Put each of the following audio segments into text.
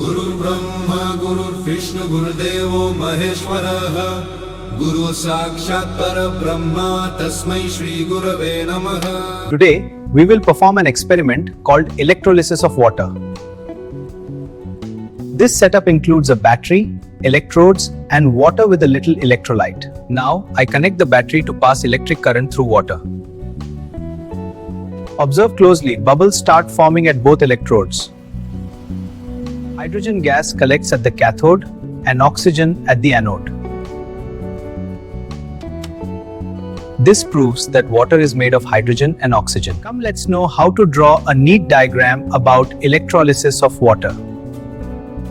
गुरुर्ब्रह्मा गुरुर्विष्णु गुरुदेवो महेश्वरः गुरु साक्षात् परब्रह्मा तस्मै श्रीगुरवे नमः Today, we will perform an experiment called electrolysis of water. This setup includes a battery, electrodes, and water with a little electrolyte. Now, I connect the battery to pass electric current through water. Observe closely, bubbles start forming at both electrodes. Hydrogen gas collects at the cathode and oxygen at the anode. This proves that water is made of hydrogen and oxygen. Come, let's know how to draw a neat diagram about electrolysis of water.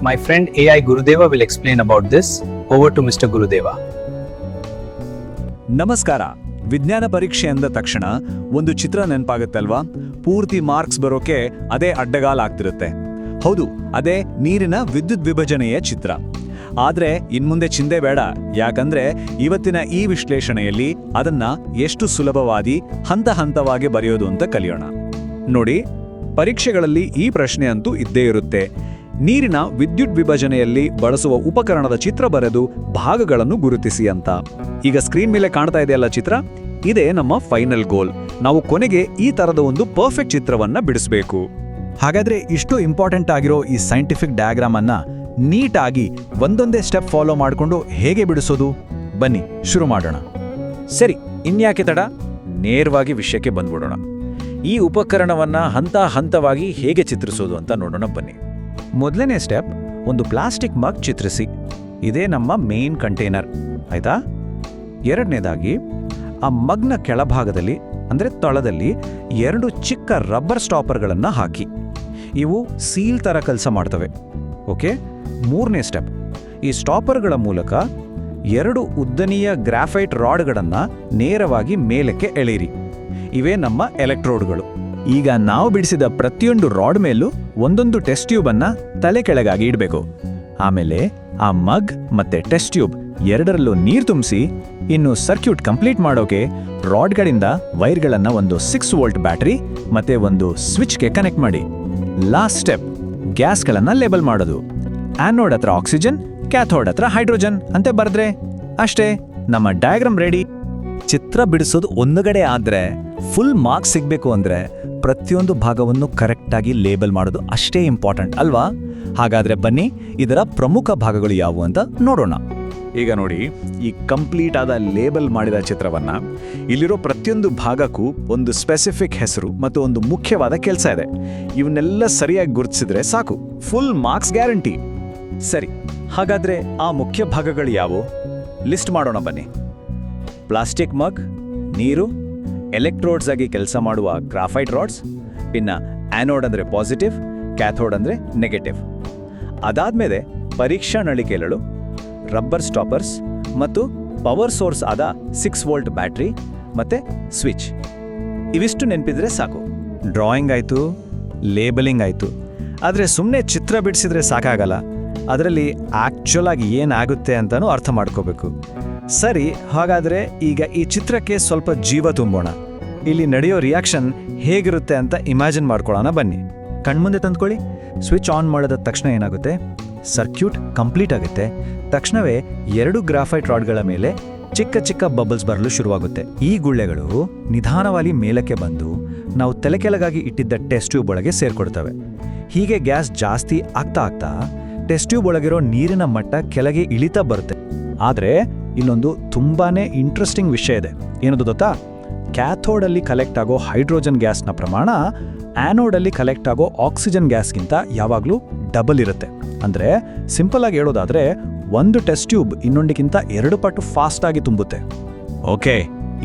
My friend AI Gurudeva will explain about this. Over to Mr. Gurudeva. ನಮಸ್ಕಾರ ವಿಜ್ಞಾನ ಪರೀಕ್ಷೆ ಅಂದ ತಕ್ಷಣ ಒಂದು ಚಿತ್ರ ನೆನಪಾಗುತ್ತಲ್ವಾ ಪೂರ್ತಿ marks ಬರೋಕೆ ಅದೇ ಅಡ್ಡಗಾಲಾಗ್ತಿರುತ್ತೆ ಹೌದು, ಅದೇ ನೀರಿನ ವಿದ್ಯುತ್ ವಿಭಜನೆಯ ಚಿತ್ರ. ಆದರೆ ಇನ್ಮುಂದೆ ಚಿಂದೆ ಬೇಡ, ಯಾಕಂದ್ರೆ ಇವತ್ತಿನ ಈ ವಿಶ್ಲೇಷಣೆಯಲ್ಲಿ ಅದನ್ನ ಎಷ್ಟು ಸುಲಭವಾಗಿ, ಹಂತ ಹಂತವಾಗಿ ಬರೆಯೋದು ಅಂತ ಕಲಿಯೋಣ. ನೋಡಿ, ಪರೀಕ್ಷೆಗಳಲ್ಲಿ ಈ ಪ್ರಶ್ನೆ ಅಂತೂ ಇದ್ದೇ ಇರುತ್ತೆ. ನೀರಿನ ವಿದ್ಯುತ್ ವಿಭಜನೆಯಲ್ಲಿ ಬಳಸುವ ಉಪಕರಣದ ಚಿತ್ರ ಬರೆದು ಭಾಗಗಳನ್ನು ಗುರುತಿಸಿ ಅಂತ. ಈಗ ಸ್ಕ್ರೀನ್ ಮೇಲೆ ಕಾಣ್ತಾ ಇದೆಯಲ್ಲ ಚಿತ್ರ? ಇದೇ ನಮ್ಮ ಫೈನಲ್ ಗೋಲ್. ನಾವು ಕೊನೆಗೆ ಈ ತರದ ಒಂದು ಪರ್ಫೆಕ್ಟ್ ಚಿತ್ರವನ್ನ ಬಿಡಿಸಬೇಕು. ಹಾಗಾದ್ರೆ ಇಷ್ಟು ಇಂಪಾರ್ಟೆಂಟ್ ಆಗಿರೋ ಈ ಸೈಂಟಿಫಿಕ್ ಡಯಾಗ್ರಾಮನ್ನು ನೀಟಾಗಿ ಒಂದೊಂದೇ ಸ್ಟೆಪ್ ಫಾಲೋ ಮಾಡಿಕೊಂಡು ಹೇಗೆ ಬಿಡಿಸೋದು? ಬನ್ನಿ, ಶುರು ಮಾಡೋಣ. ಸರಿ, ಇನ್ಯಾಕೆ ತಡ? ನೇರವಾಗಿ ವಿಷಯಕ್ಕೆ ಬಂದ್ಬಿಡೋಣ. ಈ ಉಪಕರಣವನ್ನು ಹಂತ ಹಂತವಾಗಿ ಹೇಗೆ ಚಿತ್ರಿಸೋದು ಅಂತ ನೋಡೋಣ ಬನ್ನಿ. ಮೊದಲನೇ ಸ್ಟೆಪ್ ಒಂದು ಪ್ಲಾಸ್ಟಿಕ್ ಮಗ್ ಚಿತ್ರಿಸಿ. ಇದೇ ನಮ್ಮ ಮೇನ್ ಕಂಟೈನರ್ ಆಯಿತಾ? ಎರಡನೇದಾಗಿ, ಆ ಮಗ್ನ ಕೆಳಭಾಗದಲ್ಲಿ, ಅಂದರೆ ತಳದಲ್ಲಿ, ಎರಡು ಚಿಕ್ಕ ರಬ್ಬರ್ ಸ್ಟಾಪರ್ಗಳನ್ನು ಹಾಕಿ. ಇವು ಸೀಲ್ ಥರ ಕೆಲಸ ಮಾಡ್ತವೆ. ಓಕೆ? ಮೂರನೇ ಸ್ಟೆಪ್. ಈ ಸ್ಟಾಪರ್ಗಳ ಮೂಲಕ ಎರಡು ಉದ್ದನೆಯ ಗ್ರಾಫೈಟ್ ರಾಡ್ಗಳನ್ನು ನೇರವಾಗಿ ಮೇಲಕ್ಕೆ ಎಳೆಯಿರಿ. ಇವೇ ನಮ್ಮ ಎಲೆಕ್ಟ್ರೋಡ್ಗಳು. ಈಗ ನಾವು ಬಿಡಿಸಿದ ಪ್ರತಿಯೊಂದು ರಾಡ್ ಮೇಲೂ ಒಂದೊಂದು ಟೆಸ್ಟ್ ಟ್ಯೂಬನ್ನು ತಲೆ ಕೆಳಗಾಗಿ ಇಡಬೇಕು. ಆಮೇಲೆ ಆ ಮಗ್ ಮತ್ತೆ ಟೆಸ್ಟ್ ಟ್ಯೂಬ್ ಎರಡರಲ್ಲೂ ನೀರು ತುಂಬಿಸಿ ಇನ್ನು ಸರ್ಕ್ಯೂಟ್ ಕಂಪ್ಲೀಟ್ ಮಾಡೋಕೆ ರಾಡ್ಗಳಿಂದ ವೈರ್ಗಳನ್ನು ಒಂದು ಸಿಕ್ಸ್ ವೋಲ್ಟ್ ಬ್ಯಾಟರಿ ಮತ್ತೆ ಒಂದು ಸ್ವಿಚ್ಗೆ ಕನೆಕ್ಟ್ ಮಾಡಿ. ಲಾಸ್ಟ್ ಸ್ಟೆಪ್ ಗ್ಯಾಸ್ಗಳನ್ನ ಲೇಬಲ್ ಮಾಡೋದು. ಆನೋಡ್ ಹತ್ರ ಆಕ್ಸಿಜನ್, ಕ್ಯಾಥೋಡ್ ಹತ್ರ ಹೈಡ್ರೋಜನ್ ಅಂತ ಬರೆದ್ರೆ? ಅಷ್ಟೇ, ನಮ್ಮ ಡಯಾಗ್ರಾಮ್ ರೆಡಿ. ಚಿತ್ರ ಬಿಡಿಸೋದು ಒಂದುಗಡೆ ಆದ್ರೆ ಫುಲ್ ಮಾರ್ಕ್ಸ್ ಸಿಗಬೇಕು ಅಂದ್ರೆ ಪ್ರತಿಯೊಂದು ಭಾಗವನ್ನು ಕರೆಕ್ಟಾಗಿ ಲೇಬಲ್ ಮಾಡೋದು ಅಷ್ಟೇ ಇಂಪಾರ್ಟೆಂಟ್ ಅಲ್ವಾ? ಹಾಗಾದ್ರೆ ಬನ್ನಿ, ಇದರ ಪ್ರಮುಖ ಭಾಗಗಳು ಯಾವುವು ಅಂತ ನೋಡೋಣ. ಈಗ ನೋಡಿ, ಈ ಕಂಪ್ಲೀಟ್ ಆದ ಲೇಬಲ್ ಮಾಡಿದ ಚಿತ್ರವನ್ನ ಇಲ್ಲಿರೋ ಪ್ರತಿಯೊಂದು ಭಾಗಕ್ಕೂ ಒಂದು ಸ್ಪೆಸಿಫಿಕ್ ಹೆಸರು ಮತ್ತು ಒಂದು ಮುಖ್ಯವಾದ ಕೆಲಸ ಇದೆ. ಇವನ್ನೆಲ್ಲ ಸರಿಯಾಗಿ ಗುರುತಿಸಿದ್ರೆ ಸಾಕು. ಫುಲ್ ಮಾರ್ಕ್ಸ್ ಗ್ಯಾರಂಟಿ ಸರಿ, ಹಾಗಾದ್ರೆ ಆ ಮುಖ್ಯ ಭಾಗಗಳು ಯಾವುವು ಲಿಸ್ಟ್ ಮಾಡೋಣ ಬನ್ನಿ. ಪ್ಲಾಸ್ಟಿಕ್ ಮಗ್ ನೀರು ಎಲೆಕ್ಟ್ರೋಡ್ಸ್ ಆಗಿ ಕೆಲಸ ಮಾಡುವ ಗ್ರಾಫೈಟ್ ರಾಡ್ಸ್ ಇನ್ನ ಆ್ಯನೋಡ್ ಅಂದರೆ ಪಾಸಿಟಿವ್ ಕ್ಯಾಥೋಡ್ ಅಂದರೆ ನೆಗೆಟಿವ್ ಅದಾದ್ಮೇಲೆ ಪರೀಕ್ಷಾ ನಳಿಕೆಗಳು ರಬ್ಬರ್ ಸ್ಟಾಪರ್ಸ್ ಮತ್ತು ಪವರ್ ಸೋರ್ಸ್ ಆದ ಸಿಕ್ಸ್ ವೋಲ್ಟ್ ಬ್ಯಾಟ್ರಿ ಮತ್ತು ಸ್ವಿಚ್. ಇವಿಷ್ಟು ನೆನಪಿದ್ರೆ ಸಾಕು. ಡ್ರಾಯಿಂಗ್ ಆಯಿತು, ಲೇಬಲಿಂಗ್ ಆಯಿತು. ಆದರೆ ಸುಮ್ಮನೆ ಚಿತ್ರ ಬಿಡಿಸಿದ್ರೆ ಸಾಕಾಗಲ್ಲ. ಅದರಲ್ಲಿ ಆ್ಯಕ್ಚುಲ್ ಆಗಿ ಏನಾಗುತ್ತೆ ಅಂತಲೂ ಅರ್ಥ ಮಾಡ್ಕೋಬೇಕು. ಸರಿ, ಹಾಗಾದರೆ ಈಗ ಈ ಚಿತ್ರಕ್ಕೆ ಸ್ವಲ್ಪ ಜೀವ ತುಂಬೋಣ. ಇಲ್ಲಿ ನಡೆಯೋ ರಿಯಾಕ್ಷನ್ ಹೇಗಿರುತ್ತೆ ಅಂತ ಇಮ್ಯಾಜಿನ್ ಮಾಡ್ಕೊಳ್ಳೋಣ ಬನ್ನಿ. ಕಣ್ಮುಂದೆ ತಂದ್ಕೊಳ್ಳಿ. ಸ್ವಿಚ್ ಆನ್ ಮಾಡಿದ ತಕ್ಷಣ ಏನಾಗುತ್ತೆ? ಸರ್ಕ್ಯೂಟ್ ಕಂಪ್ಲೀಟ್ ಆಗುತ್ತೆ. ತಕ್ಷಣವೇ ಎರಡು ಗ್ರಾಫೈಟ್ ರಾಡ್ಗಳ ಮೇಲೆ ಚಿಕ್ಕ ಚಿಕ್ಕ ಬಬಲ್ಸ್ ಬರಲು ಶುರುವಾಗುತ್ತೆ. ಈ ಗುಳ್ಳೆಗಳು ನಿಧಾನವಾಗಿ ಮೇಲಕ್ಕೆ ಬಂದು ನಾವು ತಲೆ ಕೆಳಗಾಗಿ ಇಟ್ಟಿದ್ದ ಟೆಸ್ಟ್ ಟ್ಯೂಬ್ ಒಳಗೆ ಸೇರ್ಕೊಡ್ತವೆ. ಹೀಗೆ ಗ್ಯಾಸ್ ಜಾಸ್ತಿ ಆಗ್ತಾ ಆಗ್ತಾ ಟೆಸ್ಟ್ ಟ್ಯೂಬ್ ಒಳಗಿರೋ ನೀರಿನ ಮಟ್ಟ ಕೆಳಗೆ ಇಳಿತಾ ಬರುತ್ತೆ. ಆದರೆ ಇನ್ನೊಂದು ತುಂಬಾನೇ ಇಂಟ್ರೆಸ್ಟಿಂಗ್ ವಿಷಯ ಇದೆ. ಏನದು ಗೊತ್ತಾ? ಕ್ಯಾಥೋಡಲ್ಲಿ ಕಲೆಕ್ಟ್ ಆಗೋ ಹೈಡ್ರೋಜನ್ ಗ್ಯಾಸ್ನ ಪ್ರಮಾಣ ಆ್ಯನೋಡಲ್ಲಿ ಕಲೆಕ್ಟ್ ಆಗೋ ಆಕ್ಸಿಜನ್ ಗ್ಯಾಸ್ಗಿಂತ ಯಾವಾಗಲೂ ಡಬಲ್ ಇರುತ್ತೆ. ಅಂದರೆ ಸಿಂಪಲ್ ಆಗಿ ಹೇಳೋದಾದ್ರೆ ಒಂದು ಟೆಸ್ಟ್ ಟ್ಯೂಬ್ ಇನ್ನೊಂದಕ್ಕಿಂತ ಎರಡು ಪಟ್ಟು ಫಾಸ್ಟ್ ಆಗಿ ತುಂಬುತ್ತೆ. ಓಕೆ,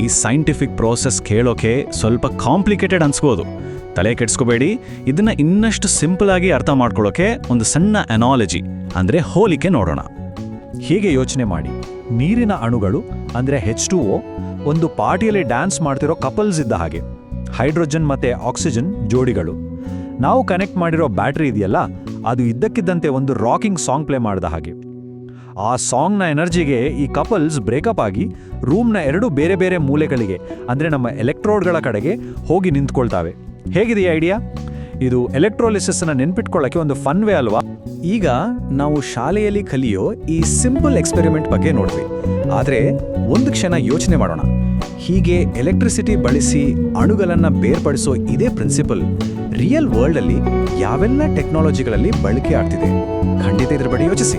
ಈ ಸೈಂಟಿಫಿಕ್ ಪ್ರೋಸೆಸ್ ಕೇಳೋಕೆ ಸ್ವಲ್ಪ ಕಾಂಪ್ಲಿಕೇಟೆಡ್ ಅನ್ಸ್ಬೋದು. ತಲೆ ಕೆಡಿಸ್ಕೋಬೇಡಿ, ಇದನ್ನ ಇನ್ನಷ್ಟು ಸಿಂಪಲ್ ಆಗಿ ಅರ್ಥ ಮಾಡ್ಕೊಳ್ಳೋಕೆ ಒಂದು ಸಣ್ಣ ಅನಾಲಜಿ ಅಂದ್ರೆ ಹೋಲಿಕೆ ನೋಡೋಣ. ಹೀಗೆ ಯೋಚನೆ ಮಾಡಿ. ನೀರಿನ ಅಣುಗಳು, ಅಂದ್ರೆ ಹೆಚ್ ಟು ಒ ಒಂದು ಪಾರ್ಟಿಯಲ್ಲಿ ಡ್ಯಾನ್ಸ್ ಮಾಡ್ತಿರೋ ಕಪಲ್ಸ್ ಇದ್ದ ಹಾಗೆ. ಹೈಡ್ರೋಜನ್ ಮತ್ತು ಆಕ್ಸಿಜನ್ ಜೋಡಿಗಳು. ನಾವು ಕನೆಕ್ಟ್ ಮಾಡಿರೋ ಬ್ಯಾಟ್ರಿ ಇದೆಯಲ್ಲ, ಅದು ಇದ್ದಕ್ಕಿದ್ದಂತೆ ಒಂದು ರಾಕಿಂಗ್ ಸಾಂಗ್ ಪ್ಲೇ ಮಾಡಿದ ಹಾಗೆ. ಆ ಸಾಂಗ್ನ ಎನರ್ಜಿಗೆ ಈ ಕಪಲ್ಸ್ ಬ್ರೇಕಪ್ ಆಗಿ ರೂಮ್ನ ಎರಡು ಬೇರೆ ಬೇರೆ ಮೂಲೆಗಳಿಗೆ, ಅಂದರೆ ನಮ್ಮ ಎಲೆಕ್ಟ್ರೋಡ್ಗಳ ಕಡೆಗೆ ಹೋಗಿ ನಿಂತ್ಕೊಳ್ತಾವೆ. ಹೇಗಿದೆ ಐಡಿಯಾ ಇದು ಎಲೆಕ್ಟ್ರೋಲಿಸಿಸ್ನ ನೆನ್ಪಿಟ್ಕೊಳ್ಳೋಕ್ಕೆ ಒಂದು ಫನ್ ವೇ ಅಲ್ವಾ? ಈಗ ನಾವು ಶಾಲೆಯಲ್ಲಿ ಕಲಿಯೋ ಈ ಸಿಂಪಲ್ ಎಕ್ಸ್ಪೆರಿಮೆಂಟ್ ಬಗ್ಗೆ ನೋಡ್ವಿ ಆದರೆ ಒಂದು ಕ್ಷಣ ಯೋಚನೆ ಮಾಡೋಣ. ಹೀಗೆ ಎಲೆಕ್ಟ್ರಿಸಿಟಿ ಬಳಸಿ ಅಣುಗಳನ್ನ ಬೇರ್ಪಡಿಸೋ ಇದೇ ಪ್ರಿನ್ಸಿಪಲ್ ರಿಯಲ್ ವರ್ಲ್ಡ್ ಅಲ್ಲಿ ಯಾವೆಲ್ಲ ಟೆಕ್ನಾಲಜಿಗಳಲ್ಲಿ ಬಳಕೆ ಆಗ್ತಿದೆ ಖಂಡಿತ ಇದ್ರ ಬಗ್ಗೆ ಯೋಚಿಸಿ.